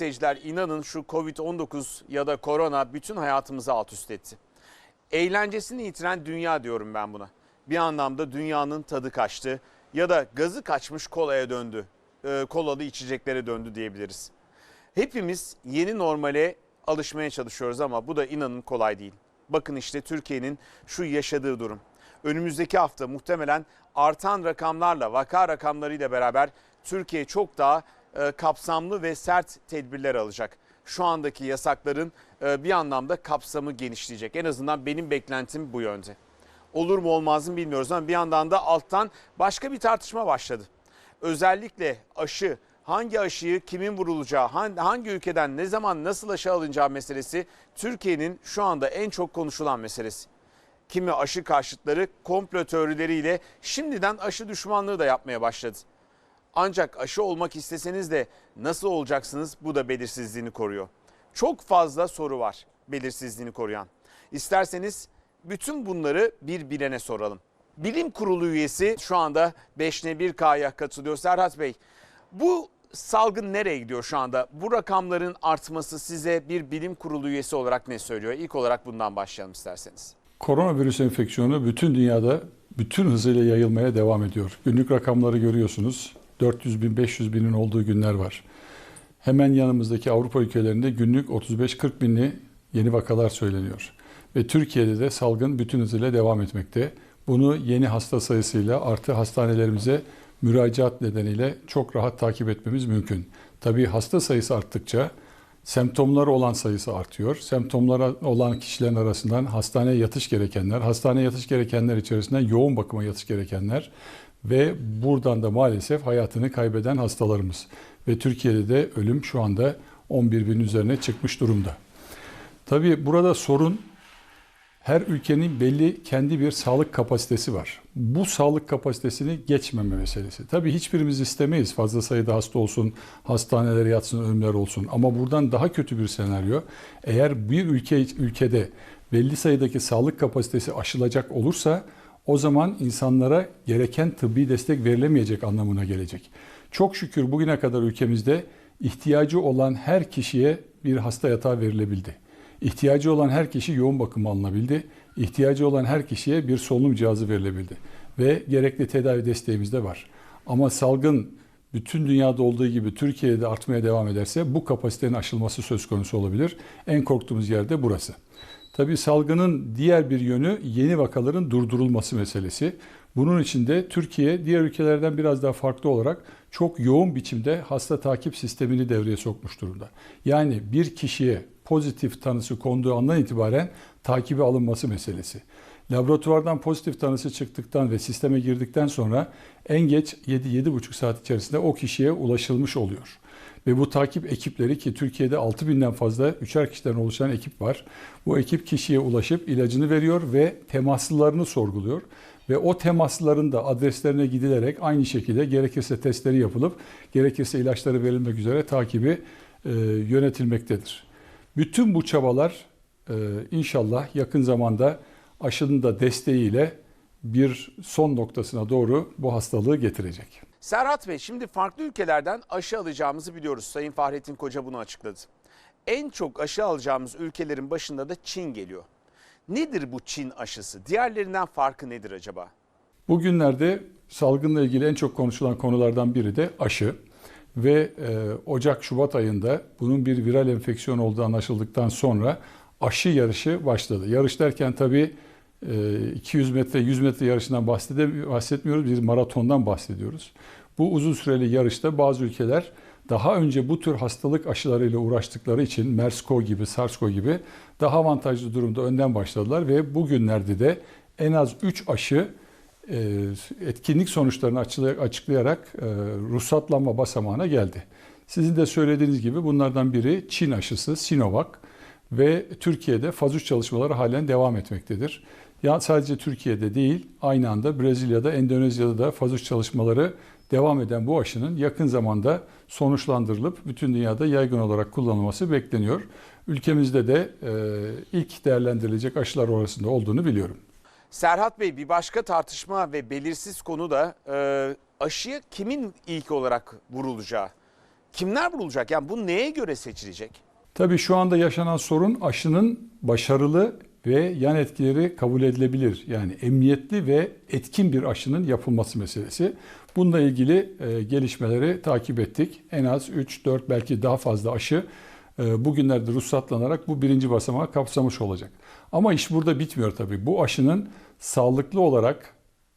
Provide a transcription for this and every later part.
Seyirciler inanın şu Covid-19 ya da korona bütün hayatımızı alt üst etti. Eğlencesini yitiren dünya diyorum ben buna. Bir anlamda dünyanın tadı kaçtı ya da gazı kaçmış kolaya döndü. Ee, kolalı içeceklere döndü diyebiliriz. Hepimiz yeni normale alışmaya çalışıyoruz ama bu da inanın kolay değil. Bakın işte Türkiye'nin şu yaşadığı durum. Önümüzdeki hafta muhtemelen artan rakamlarla, vaka rakamlarıyla beraber Türkiye çok daha e, kapsamlı ve sert tedbirler alacak. Şu andaki yasakların e, bir anlamda kapsamı genişleyecek. En azından benim beklentim bu yönde. Olur mu olmaz mı bilmiyoruz ama bir yandan da alttan başka bir tartışma başladı. Özellikle aşı, hangi aşıyı kimin vurulacağı, han- hangi ülkeden ne zaman nasıl aşı alınacağı meselesi Türkiye'nin şu anda en çok konuşulan meselesi. Kimi aşı karşıtları komplo teorileriyle şimdiden aşı düşmanlığı da yapmaya başladı. Ancak aşı olmak isteseniz de nasıl olacaksınız bu da belirsizliğini koruyor. Çok fazla soru var belirsizliğini koruyan. İsterseniz bütün bunları bir bilene soralım. Bilim Kurulu üyesi şu anda 5'ne 1K'ya katılıyor. Serhat Bey bu salgın nereye gidiyor şu anda? Bu rakamların artması size bir bilim kurulu üyesi olarak ne söylüyor? İlk olarak bundan başlayalım isterseniz. Koronavirüs enfeksiyonu bütün dünyada bütün hızıyla yayılmaya devam ediyor. Günlük rakamları görüyorsunuz. 400 bin, 500 binin olduğu günler var. Hemen yanımızdaki Avrupa ülkelerinde günlük 35-40 binli yeni vakalar söyleniyor. Ve Türkiye'de de salgın bütün hızıyla devam etmekte. Bunu yeni hasta sayısıyla artı hastanelerimize müracaat nedeniyle çok rahat takip etmemiz mümkün. Tabii hasta sayısı arttıkça semptomları olan sayısı artıyor. Semptomları olan kişilerin arasından hastaneye yatış gerekenler, hastaneye yatış gerekenler içerisinden yoğun bakıma yatış gerekenler ve buradan da maalesef hayatını kaybeden hastalarımız. Ve Türkiye'de de ölüm şu anda 11 bin üzerine çıkmış durumda. Tabii burada sorun her ülkenin belli kendi bir sağlık kapasitesi var. Bu sağlık kapasitesini geçmeme meselesi. Tabii hiçbirimiz istemeyiz fazla sayıda hasta olsun, hastanelere yatsın, ölümler olsun. Ama buradan daha kötü bir senaryo. Eğer bir ülke ülkede belli sayıdaki sağlık kapasitesi aşılacak olursa o zaman insanlara gereken tıbbi destek verilemeyecek anlamına gelecek. Çok şükür bugüne kadar ülkemizde ihtiyacı olan her kişiye bir hasta yatağı verilebildi. İhtiyacı olan her kişi yoğun bakıma alınabildi. İhtiyacı olan her kişiye bir solunum cihazı verilebildi. Ve gerekli tedavi desteğimiz de var. Ama salgın bütün dünyada olduğu gibi Türkiye'de artmaya devam ederse bu kapasitenin aşılması söz konusu olabilir. En korktuğumuz yer de burası. Tabii salgının diğer bir yönü yeni vakaların durdurulması meselesi. Bunun için de Türkiye diğer ülkelerden biraz daha farklı olarak çok yoğun biçimde hasta takip sistemini devreye sokmuş durumda. Yani bir kişiye pozitif tanısı konduğu andan itibaren takibe alınması meselesi. Laboratuvardan pozitif tanısı çıktıktan ve sisteme girdikten sonra en geç 7-7,5 saat içerisinde o kişiye ulaşılmış oluyor. Ve bu takip ekipleri ki Türkiye'de 6 binden fazla üçer kişiden oluşan ekip var. Bu ekip kişiye ulaşıp ilacını veriyor ve temaslılarını sorguluyor. Ve o temaslıların da adreslerine gidilerek aynı şekilde gerekirse testleri yapılıp gerekirse ilaçları verilmek üzere takibi e, yönetilmektedir. Bütün bu çabalar e, inşallah yakın zamanda aşının da desteğiyle bir son noktasına doğru bu hastalığı getirecek. Serhat Bey şimdi farklı ülkelerden aşı alacağımızı biliyoruz. Sayın Fahrettin Koca bunu açıkladı. En çok aşı alacağımız ülkelerin başında da Çin geliyor. Nedir bu Çin aşısı? Diğerlerinden farkı nedir acaba? Bugünlerde salgınla ilgili en çok konuşulan konulardan biri de aşı. Ve e, Ocak-Şubat ayında bunun bir viral enfeksiyon olduğu anlaşıldıktan sonra aşı yarışı başladı. Yarış derken tabii e, 200 metre, 100 metre yarışından bahsetmiyoruz. Bir maratondan bahsediyoruz. Bu uzun süreli yarışta bazı ülkeler daha önce bu tür hastalık aşılarıyla uğraştıkları için MERS-CoV gibi, SARS-CoV gibi daha avantajlı durumda önden başladılar ve bugünlerde de en az 3 aşı e, etkinlik sonuçlarını açıklay- açıklayarak e, ruhsatlanma basamağına geldi. Sizin de söylediğiniz gibi bunlardan biri Çin aşısı Sinovac ve Türkiye'de faz 3 çalışmaları halen devam etmektedir. Ya sadece Türkiye'de değil, aynı anda Brezilya'da, Endonezya'da da faz 3 çalışmaları devam eden bu aşının yakın zamanda sonuçlandırılıp bütün dünyada yaygın olarak kullanılması bekleniyor. Ülkemizde de e, ilk değerlendirilecek aşılar arasında olduğunu biliyorum. Serhat Bey bir başka tartışma ve belirsiz konu da e, aşıya kimin ilk olarak vurulacağı. kimler bulacak? Yani bu neye göre seçilecek? Tabii şu anda yaşanan sorun aşının başarılı ve yan etkileri kabul edilebilir. Yani emniyetli ve etkin bir aşının yapılması meselesi. Bununla ilgili e, gelişmeleri takip ettik. En az 3-4 belki daha fazla aşı bugünlerde ruhsatlanarak bu birinci basamağı kapsamış olacak. Ama iş burada bitmiyor tabii. Bu aşının sağlıklı olarak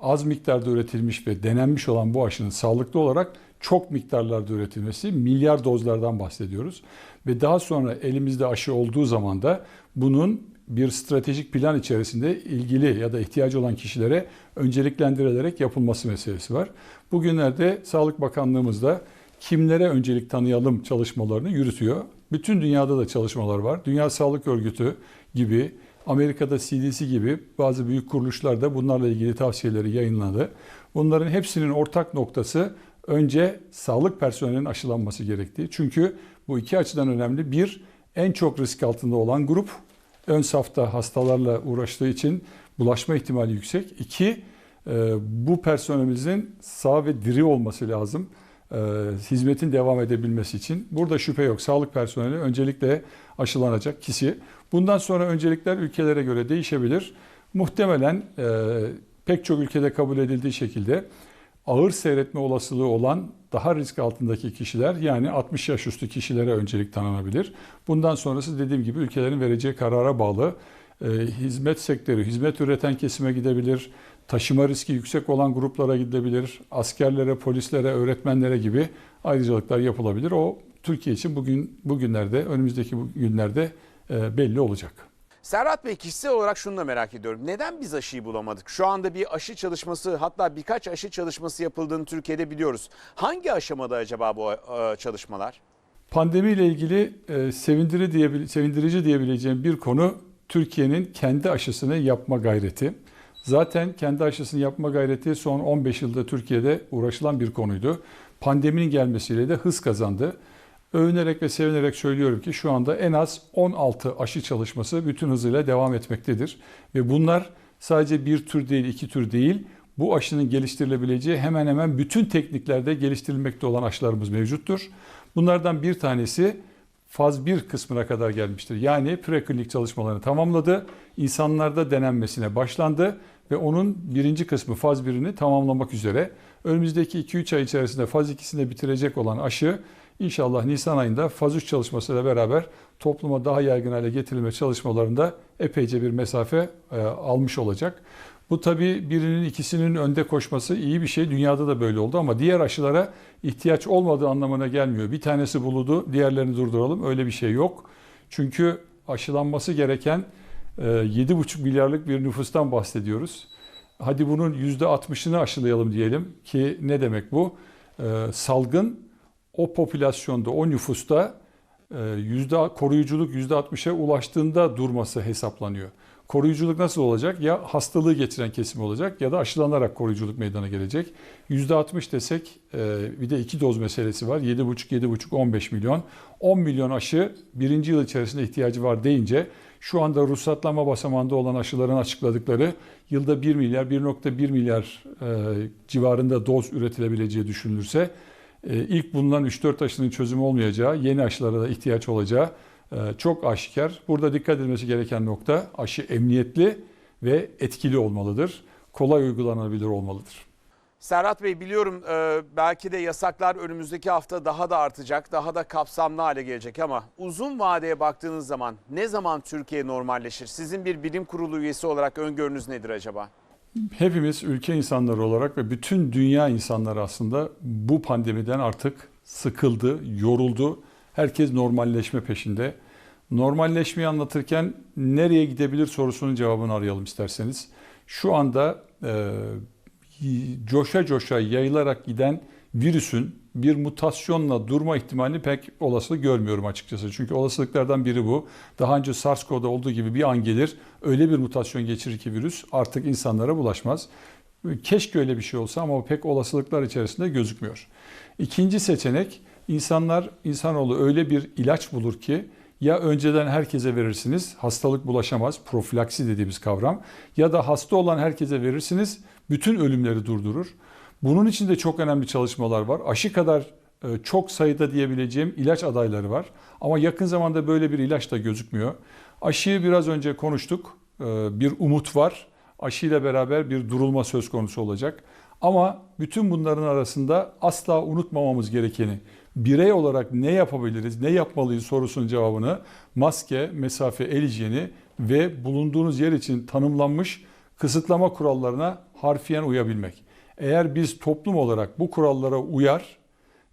az miktarda üretilmiş ve denenmiş olan bu aşının sağlıklı olarak çok miktarlarda üretilmesi, milyar dozlardan bahsediyoruz. Ve daha sonra elimizde aşı olduğu zaman da bunun bir stratejik plan içerisinde ilgili ya da ihtiyacı olan kişilere önceliklendirilerek yapılması meselesi var. Bugünlerde Sağlık Bakanlığımız da kimlere öncelik tanıyalım çalışmalarını yürütüyor. Bütün dünyada da çalışmalar var. Dünya Sağlık Örgütü gibi, Amerika'da CDC gibi bazı büyük kuruluşlar da bunlarla ilgili tavsiyeleri yayınladı. Bunların hepsinin ortak noktası önce sağlık personelinin aşılanması gerektiği. Çünkü bu iki açıdan önemli. Bir, en çok risk altında olan grup ön safta hastalarla uğraştığı için bulaşma ihtimali yüksek. İki, e, bu personelimizin sağ ve diri olması lazım. E, hizmetin devam edebilmesi için. Burada şüphe yok. Sağlık personeli öncelikle aşılanacak kişi. Bundan sonra öncelikler ülkelere göre değişebilir. Muhtemelen e, pek çok ülkede kabul edildiği şekilde ağır seyretme olasılığı olan daha risk altındaki kişiler yani 60 yaş üstü kişilere öncelik tanınabilir. Bundan sonrası dediğim gibi ülkelerin vereceği karara bağlı. E, hizmet sektörü, hizmet üreten kesime gidebilir. Taşıma riski yüksek olan gruplara gidebilir. Askerlere, polislere, öğretmenlere gibi ayrıcalıklar yapılabilir. O Türkiye için bugün bugünlerde, önümüzdeki günlerde e, belli olacak. Serhat Bey kişisel olarak şunu da merak ediyorum. Neden biz aşıyı bulamadık? Şu anda bir aşı çalışması hatta birkaç aşı çalışması yapıldığını Türkiye'de biliyoruz. Hangi aşamada acaba bu e, çalışmalar? Pandemiyle ilgili e, sevindirici diyebileceğim bir konu Türkiye'nin kendi aşısını yapma gayreti. Zaten kendi aşısını yapma gayreti son 15 yılda Türkiye'de uğraşılan bir konuydu. Pandeminin gelmesiyle de hız kazandı. Övünerek ve sevinerek söylüyorum ki şu anda en az 16 aşı çalışması bütün hızıyla devam etmektedir. Ve bunlar sadece bir tür değil, iki tür değil. Bu aşının geliştirilebileceği hemen hemen bütün tekniklerde geliştirilmekte olan aşılarımız mevcuttur. Bunlardan bir tanesi faz 1 kısmına kadar gelmiştir. Yani preklinik çalışmalarını tamamladı. İnsanlarda denenmesine başlandı ve onun birinci kısmı faz 1'ini tamamlamak üzere. Önümüzdeki 2-3 ay içerisinde faz 2'sini bitirecek olan aşı inşallah Nisan ayında faz 3 çalışmasıyla beraber topluma daha yaygın hale getirilme çalışmalarında epeyce bir mesafe e, almış olacak. Bu tabii birinin ikisinin önde koşması iyi bir şey. Dünyada da böyle oldu ama diğer aşılara ihtiyaç olmadığı anlamına gelmiyor. Bir tanesi buludu, diğerlerini durduralım. Öyle bir şey yok. Çünkü aşılanması gereken 7,5 milyarlık bir nüfustan bahsediyoruz. Hadi bunun %60'ını aşılayalım diyelim ki ne demek bu? E, salgın o popülasyonda, o nüfusta e, yüzde koruyuculuk %60'a ulaştığında durması hesaplanıyor. Koruyuculuk nasıl olacak? Ya hastalığı getiren kesim olacak ya da aşılanarak koruyuculuk meydana gelecek. %60 desek e, bir de iki doz meselesi var. 7,5, 7,5, 15 milyon. 10 milyon aşı birinci yıl içerisinde ihtiyacı var deyince şu anda ruhsatlama basamağında olan aşıların açıkladıkları yılda 1 milyar, 1.1 milyar e, civarında doz üretilebileceği düşünülürse e, ilk bulunan 3-4 aşının çözümü olmayacağı, yeni aşılara da ihtiyaç olacağı e, çok aşikar. Burada dikkat edilmesi gereken nokta aşı emniyetli ve etkili olmalıdır. Kolay uygulanabilir olmalıdır. Serhat Bey biliyorum e, belki de yasaklar önümüzdeki hafta daha da artacak, daha da kapsamlı hale gelecek ama uzun vadeye baktığınız zaman ne zaman Türkiye normalleşir? Sizin bir bilim kurulu üyesi olarak öngörünüz nedir acaba? Hepimiz ülke insanları olarak ve bütün dünya insanları aslında bu pandemiden artık sıkıldı, yoruldu. Herkes normalleşme peşinde. Normalleşmeyi anlatırken nereye gidebilir sorusunun cevabını arayalım isterseniz. Şu anda e, coşa coşa yayılarak giden virüsün bir mutasyonla durma ihtimalini pek olası görmüyorum açıkçası. Çünkü olasılıklardan biri bu. Daha önce SARS-CoV'da olduğu gibi bir an gelir öyle bir mutasyon geçirir ki virüs artık insanlara bulaşmaz. Keşke öyle bir şey olsa ama pek olasılıklar içerisinde gözükmüyor. İkinci seçenek insanlar insanoğlu öyle bir ilaç bulur ki ya önceden herkese verirsiniz hastalık bulaşamaz profilaksi dediğimiz kavram ya da hasta olan herkese verirsiniz bütün ölümleri durdurur. Bunun için de çok önemli çalışmalar var. Aşı kadar e, çok sayıda diyebileceğim ilaç adayları var. Ama yakın zamanda böyle bir ilaç da gözükmüyor. Aşıyı biraz önce konuştuk. E, Bir umut var. Aşıyla beraber bir durulma söz konusu olacak. Ama bütün bunların arasında asla unutmamamız gerekeni birey olarak ne yapabiliriz, ne yapmalıyız sorusunun cevabını maske, mesafe, el hijyeni ve bulunduğunuz yer için tanımlanmış kısıtlama kurallarına harfiyen uyabilmek. Eğer biz toplum olarak bu kurallara uyar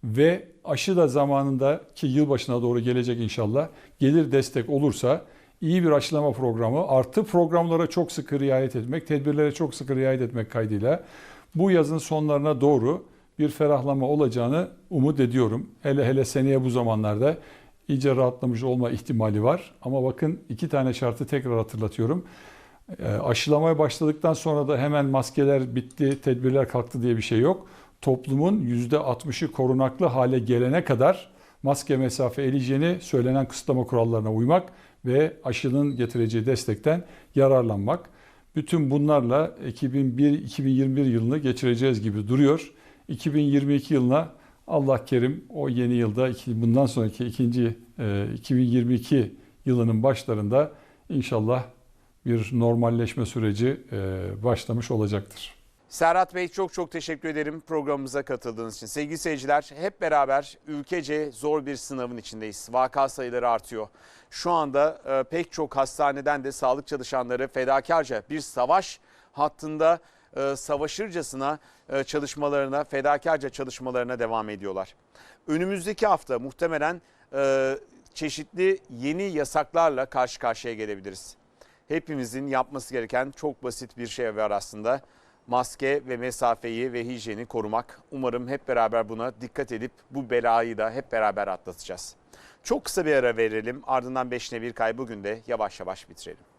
ve aşı da zamanında ki yılbaşına doğru gelecek inşallah gelir destek olursa iyi bir aşılama programı artı programlara çok sıkı riayet etmek, tedbirlere çok sıkı riayet etmek kaydıyla bu yazın sonlarına doğru bir ferahlama olacağını umut ediyorum. Hele hele seneye bu zamanlarda iyice rahatlamış olma ihtimali var. Ama bakın iki tane şartı tekrar hatırlatıyorum. E, Aşılamaya başladıktan sonra da hemen maskeler bitti, tedbirler kalktı diye bir şey yok. Toplumun %60'ı korunaklı hale gelene kadar maske, mesafe, el hijyeni, söylenen kısıtlama kurallarına uymak ve aşının getireceği destekten yararlanmak. Bütün bunlarla 2001-2021 yılını geçireceğiz gibi duruyor. 2022 yılına Allah kerim o yeni yılda bundan sonraki ikinci e, 2022 yılının başlarında inşallah bir normalleşme süreci e, başlamış olacaktır. Serhat Bey çok çok teşekkür ederim programımıza katıldığınız için. Sevgili seyirciler hep beraber ülkece zor bir sınavın içindeyiz. Vaka sayıları artıyor. Şu anda e, pek çok hastaneden de sağlık çalışanları fedakarca bir savaş hattında e, savaşırcasına çalışmalarına, fedakarca çalışmalarına devam ediyorlar. Önümüzdeki hafta muhtemelen çeşitli yeni yasaklarla karşı karşıya gelebiliriz. Hepimizin yapması gereken çok basit bir şey var aslında. Maske ve mesafeyi ve hijyeni korumak. Umarım hep beraber buna dikkat edip bu belayı da hep beraber atlatacağız. Çok kısa bir ara verelim. Ardından 5'ne bir kay bugün de yavaş yavaş bitirelim.